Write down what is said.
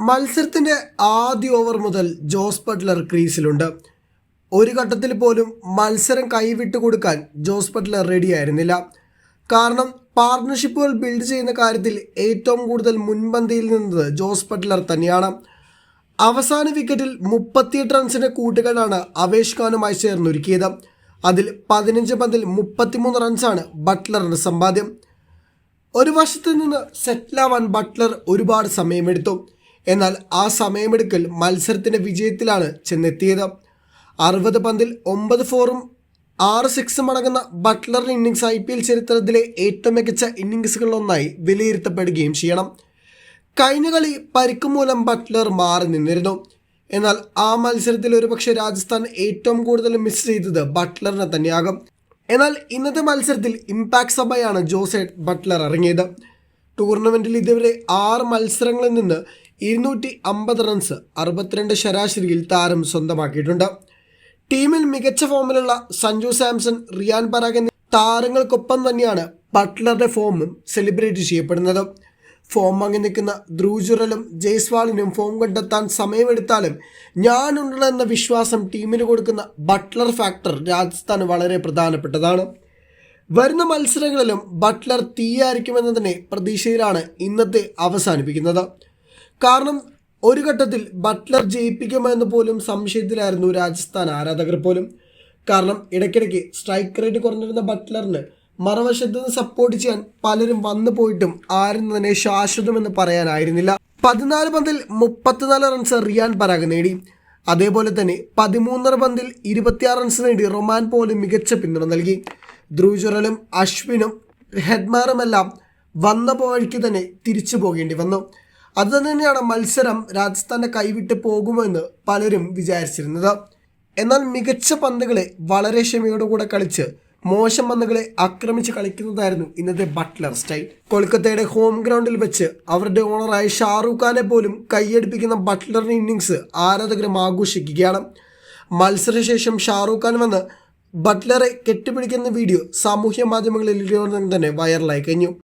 മത്സരത്തിന്റെ ആദ്യ ഓവർ മുതൽ ജോസ് ബട്ട്ലർ ക്രീസിലുണ്ട്. ഒരു ഘട്ടത്തിൽ പോലും മത്സരം കൈവിട്ട് കൊടുക്കാൻ ജോസ് ബട്ട്ലർ റെഡിയായിരുന്നില്ല കാരണം പാർട്ണർഷിപ്പുകൾ ബിൽഡ് ചെയ്യുന്ന കാര്യത്തിൽ ഏറ്റവും കൂടുതൽ മുൻപന്തിയിൽ നിന്നത് ജോസ് ബട്ട്ലർ തന്നെയാണ്. അവസാന വിക്കറ്റിൽ മുപ്പത്തിയെട്ട് റൺസിന്റെ കൂട്ടുകെട്ടാണ് അവേഷ് ഖാനുമായി ചേർന്നൊരുക്കിയത്. അതിൽ പതിനഞ്ച് പന്തിൽ മുപ്പത്തിമൂന്ന് റൺസാണ് ബട്ട്ലറിന്റെ സമ്പാദ്യം. ഒരു വശത്ത് നിന്ന് സെറ്റിലാവാൻ ബട്ട്ലർ ഒരുപാട് സമയമെടുത്തു. എന്നാൽ ആ സമയമെടുക്കൽ മത്സരത്തിന്റെ വിജയത്തിലാണ് ചെന്നെത്തിയത്. അറുപത് പന്തിൽ ഒമ്പത് ഫോറും ആറ് സിക്സും അടങ്ങുന്ന ബട്ട്ലറിന്റെ ഇന്നിങ്സ് ഐ പി എൽ ചരിത്രത്തിലെ ഏറ്റവും മികച്ച ഇന്നിങ്സുകളിലൊന്നായി വിലയിരുത്തപ്പെടുകയും ചെയ്യണം. കഴിഞ്ഞ കളി പരിക്ക് മൂലം ബട്ട്ലർ മാറി നിന്നിരുന്നു. എന്നാൽ ആ മത്സരത്തിൽ ഒരുപക്ഷെ രാജസ്ഥാൻ ഏറ്റവും കൂടുതൽ മിസ് ചെയ്തത് ബട്ട്ലറിനെ തന്നെയാകും. എന്നാൽ ഇന്നത്തെ മത്സരത്തിൽ ഇമ്പാക്ട് സഭയാണ് ജോസെറ്റ് ബട്ട്ലർ ഇറങ്ങിയത്. ടൂർണമെന്റിൽ ഇതുവരെ ആറ് മത്സരങ്ങളിൽ നിന്ന് ഇരുന്നൂറ്റി അമ്പത് റൺസ് അറുപത്തിരണ്ട് ശരാശരിയിൽ താരം സ്വന്തമാക്കിയിട്ടുണ്ട്. ടീമിൽ മികച്ച ഫോമിലുള്ള സഞ്ജു സാംസൺ റിയാൻ പരാഗ് എന്നീ താരങ്ങൾക്കൊപ്പം തന്നെയാണ് ബട്ട്ലറുടെ ഫോമും സെലിബ്രേറ്റ് ചെയ്യപ്പെടുന്നത്. ഫോം വാങ്ങി നിൽക്കുന്ന ധ്രൂജുറലും ജയ്സ്വാളിനും ഫോം കണ്ടെത്താൻ സമയമെടുത്താലും ഞാനുണ്ടെന്ന വിശ്വാസം ടീമിന് കൊടുക്കുന്ന ബട്ട്ലർ ഫാക്ടർ രാജസ്ഥാന് വളരെ പ്രധാനപ്പെട്ടതാണ്. വരുന്ന മത്സരങ്ങളിലും ബട്ട്ലർ തീയായിരിക്കുമെന്നതിനെ പ്രതീക്ഷയിലാണ് ഇന്നത്തെ അവസാനിപ്പിക്കുന്നത്. കാരണം ഒരു ഘട്ടത്തിൽ ബട്ട്ലർ ജയിപ്പിക്കുമെന്ന് പോലും സംശയത്തിലായിരുന്നു രാജസ്ഥാൻ ആരാധകർ പോലും. കാരണം ഇടയ്ക്കിടയ്ക്ക് സ്ട്രൈക്ക് റേറ്റ് കുറഞ്ഞിരുന്ന ബട്ട്ലറിന് മറുവശത്ത് നിന്ന് സപ്പോർട്ട് ചെയ്യാൻ പലരും വന്നു പോയിട്ടും ആരും തന്നെ ശാശ്വതമെന്ന് പറയാനായിരുന്നില്ല. പതിനാല് പന്തിൽ മുപ്പത്തിനാല് റൺസ് റിയാൻ പരാഗ് നേടി. അതേപോലെ തന്നെ പതിമൂന്നര പന്തിൽ ഇരുപത്തിയാറ് റൺസ് നേടി റൊമാൻ പോലും മികച്ച പിന്തുണ നൽകി. ധ്രുവ് ജുറലും അശ്വിനും ഹെഡ്മാറുമെല്ലാം വന്ന വഴിക്ക് തന്നെ തിരിച്ചു പോകേണ്ടി വന്നു. അത് തന്നെയാണ് മത്സരം രാജസ്ഥാന്റെ കൈവിട്ട് പോകുമെന്ന് പലരും വിചാരിച്ചിരുന്നത്. എന്നാൽ മികച്ച പന്തുകളെ വളരെ ക്ഷമയോടുകൂടെ കളിച്ച് മോശം പന്തുകളെ ആക്രമിച്ച് കളിക്കുന്നതായിരുന്നു ഇന്നത്തെ ബട്ട്ലർ സ്റ്റൈൽ. കൊൽക്കത്തയുടെ ഹോം ഗ്രൗണ്ടിൽ വെച്ച് അവരുടെ ഓണറായ ഷാറൂഖ് ഖാനെ പോലും കൈയടിപ്പിക്കുന്ന ബട്ട്ലറിന്റെ ഇന്നിങ്സ് ആരാധകരും ആഘോഷിക്കുകയാണ്. മത്സരശേഷം ഷാറൂഖ് ഖാൻ വന്ന് ബട്ട്ലറെ കെട്ടിപ്പിടിക്കുന്ന വീഡിയോ സാമൂഹ്യ മാധ്യമങ്ങളിൽ തന്നെ വൈറലായി കഴിഞ്ഞു.